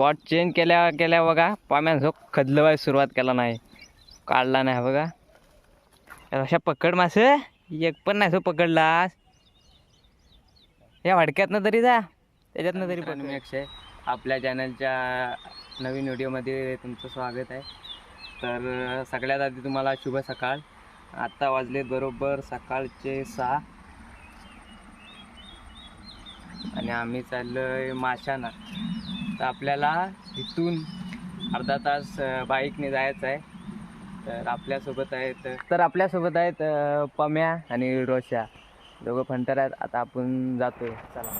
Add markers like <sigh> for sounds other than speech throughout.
Spot change केल्या केल्या बघा. पाम्यान जो खदलवाय सुरुवात केला नाही. काढला नाही बघा. अशा पकड मास. एक पण नाही सो पकडलास या वाडक्यातनं तरी जा. त्याच्यातनं तरी पण मी अक्षय. आपल्या चॅनलच्या नवीन व्हिडिओमध्ये तुमचं स्वागत आहे. तर सगळ्यात आधी तुम्हाला शुभ सकाळ. आत्ता वाजले बरोबर सकाळचे सहा. आणि आम्ही चाललोय माशाना. तर आपल्याला इथून अर्धा तास बाईकने जायचं आहे. तर आपल्यासोबत आहेत तर आपल्यासोबत आहेत पम्या आणि रोशा. दोघं फंटर आहेत आता आपण जातोय. चला.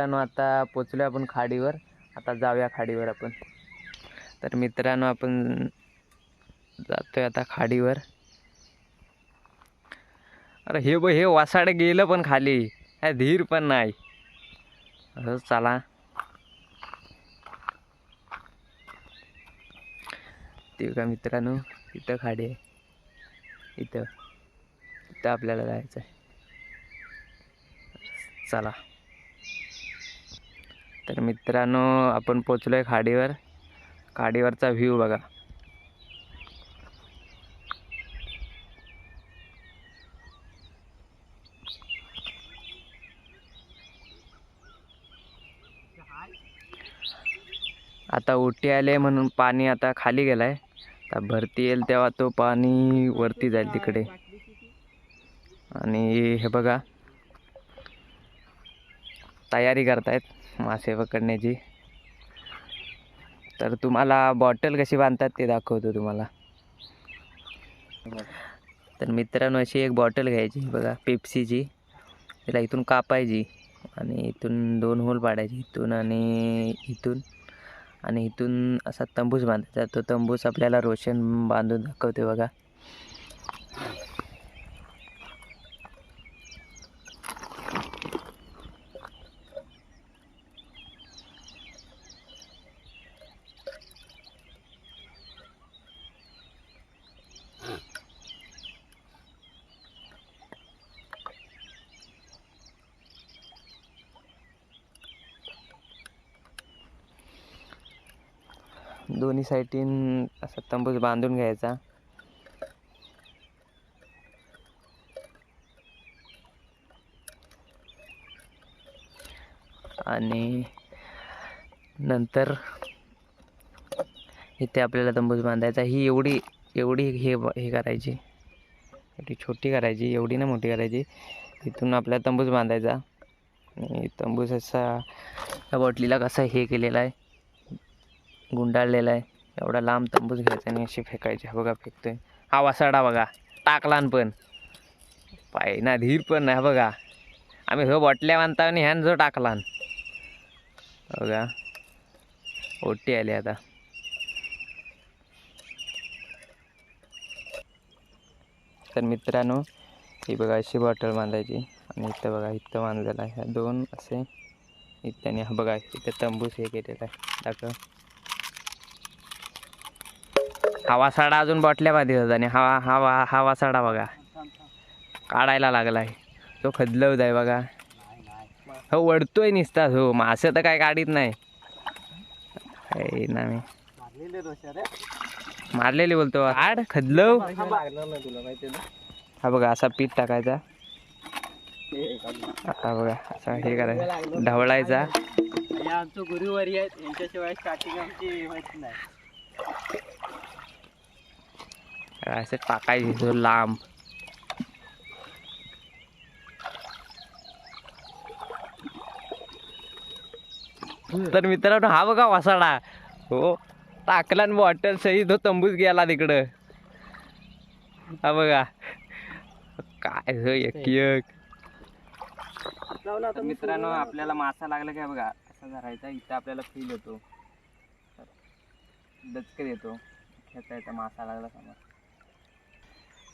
मित्रांनो आता पोचलो आपण खाडीवर. आता जाऊया खाडीवर आपण. तर मित्रांनो आपण जातोय आता खाडीवर. अरे हे ब हे वासाड गेलं पण खाली. काय धीर पण नाही. असं चला. ते का मित्रांनो इथं खाडी आहे. इथं. इथं आपल्याला जायचं आहे चला. तर मित्रांनो आपण पोचलो आहे खाडीवर. खाडीवरचा व्ह्यू बघा. आता उठी आले म्हणून पाणी आता खाली गेलाय. आता भरती येईल तेव्हा तो पाणी वरती जाईल तिकडे. आणि हे बघा. तयारी करतायत. मासे पकडण्याची. तर तुम्हाला बॉटल कशी बांधतात ते दाखवतो तुम्हाला. तर मित्रांनो अशी एक बॉटल घ्यायची बघा पेप्सीची तिला इथून कापायची आणि इथून दोन होल पाडायची इथून आणि इथून. आणि इथून असा तंबूस बांधायचा तो तंबूस आपल्याला रोशन बांधून दाखवते बघा. दोन्ही साईडीन असा तंबूस बांधून घ्यायचा. आणि नंतर इथे आपल्याला तंबूस बांधायचा. ही एवढी एवढी हे हे करायची. एवढी छोटी करायची एवढी ना मोठी करायची. इथून आपल्याला तंबूस बांधायचा. आणि तंबूस असा या बॉटलीला कसा हे केलेला आहे. गुंडाळलेला आहे. एवढा लांब तंबूस घ्यायचा आणि अशी फेकायची. हा बघा फेकतोय. हा वासाडा बघा. टाकलान पण. पाय ना धीर पण नाही बघा. आम्ही हो बॉटल्या बांधता आणि ह्यान जो टाकलान. बघा. ओटी आली आता. तर मित्रांनो ही बघा अशी बॉटल बांधायची. आणि इथं बघा इथं बांधलेलं आहे. ह्या दोन असे. इथं आणि हा बघा इथं तंबूस हे केलेला आहे. दाखव. हा वासाडा अजून बॉटल्यामध्ये होता आणि हा हा वा हा वासाडा बघा. काढायला लागला आहे तो खदलवत आहे बघा. हो वडतोय निसताच हो मासे तर काय काढीत नाही. काय ना मी. मारलेली बोलतो. आड खदलव. हा बघा असा पीठ टाकायचा. हा बघा असा हे करायचा. ढवळायचा. आमचं गुरुवारी आहेत यांच्याशिवाय स्टार्टिंग आमची माहिती नाही. असं टाकायची तो लांब तर मित्रांनो हा बघा वासाडा हो टाकला आणि बॉटल सही तो तंबूच गेला तिकडं हा बघा काय हो एक एक तर मित्रांनो आपल्याला मासा लागला काय बघा असा धरायचा इथं आपल्याला फील होतो डचकत येतो खेचायचा मासा लागला समोर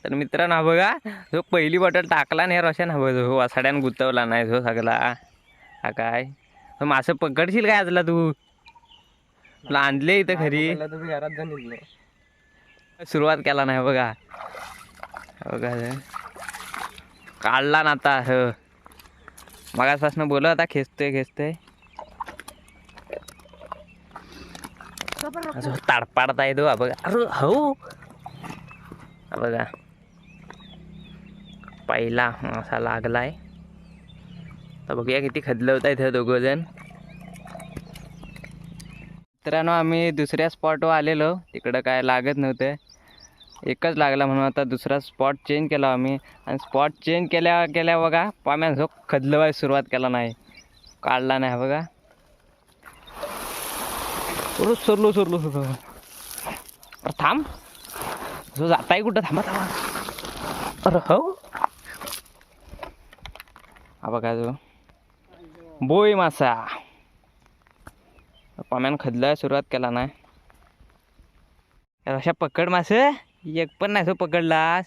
तर मित्रांनो हा बघा जो पहिली बॉटल टाकला नाही रोशन हा बघा हो वासाड्यानं गुतवला नाही जो सगळा. हा काय? तो मासं पकडशील काय आजला तू? तुला आणले इथं खरी घरात जाऊन सुरुवात केला नाही बघा. हा बघा. काढला ना आता ह. मगापासून बोलत होता खेचतोय खेचतोय. असं ताडपाडता येतो हा बघा. अरे हो. हा बघा. पहिला असा लागलाय. तर बघूया किती खदलवता इथं दोघं जण मित्रांनो आम्ही दुसऱ्या स्पॉटवर आलेलो. तिकडं काय लागत नव्हतं. एकच लागला म्हणून आता दुसरा स्पॉट चेंज केला आम्ही. आणि स्पॉट चेंज केल्या केल्या बघा पाम्या झोप खदलवाय सुरुवात केला नाही. काढला नाही बघा. रोज सरलो सरलो सुरू अरे थांब. जो जाताय कुठं? थांबा थांबा. अरे हो. बघा जो. बोय मासा. पाम्यान खदलाय सुरुवात केला नाही. अशा पकड मास. एक पण नाही सो पकडलास.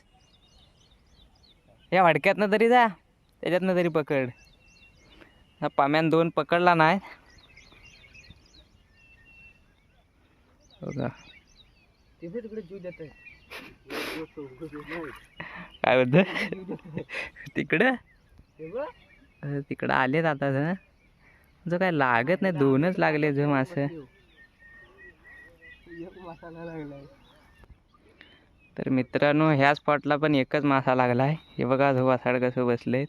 या वाडक्यातनं तरी जा. त्याच्यातनं तरी पकड. पाम्यान दोन पकडला नाही. बघा. तिकडे काय होतं तिकडं? तिकडं आलेत आता जण. जो काय लागत नाही दोनच लागले जो मासं. तर मित्रांनो ह्या स्पॉटला पण एकच मासा लागला आहे हे बघा जो वासाड कसं बसले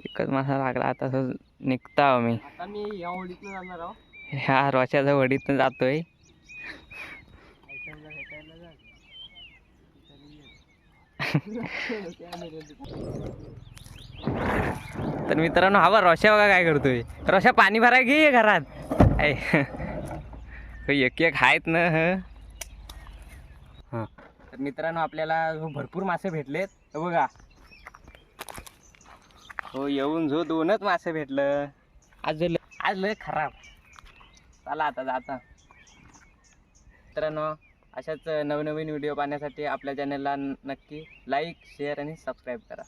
एकच मासा लागला आता असं निघता मी ह्या रोच्याच्या वडीतनं जातोय. <laughs> <laughs> तर मित्रांनो हवा रोशा बघा काय करतोय. रोशा पाणी भराय घे घरात. एक एक आहेत ना हां. तर मित्रांनो आपल्याला भरपूर मासे भेटलेत. तर बघा. हो येऊन झो दोनच मासे भेटलं. आज लय आज लय खराब. चला आता जाता. मित्रांनो अशाच नवनवीन व्हिडिओ पाहण्यासाठी आपल्या चॅनलला नक्की लाईक शेअर आणि सबस्क्राईब करा.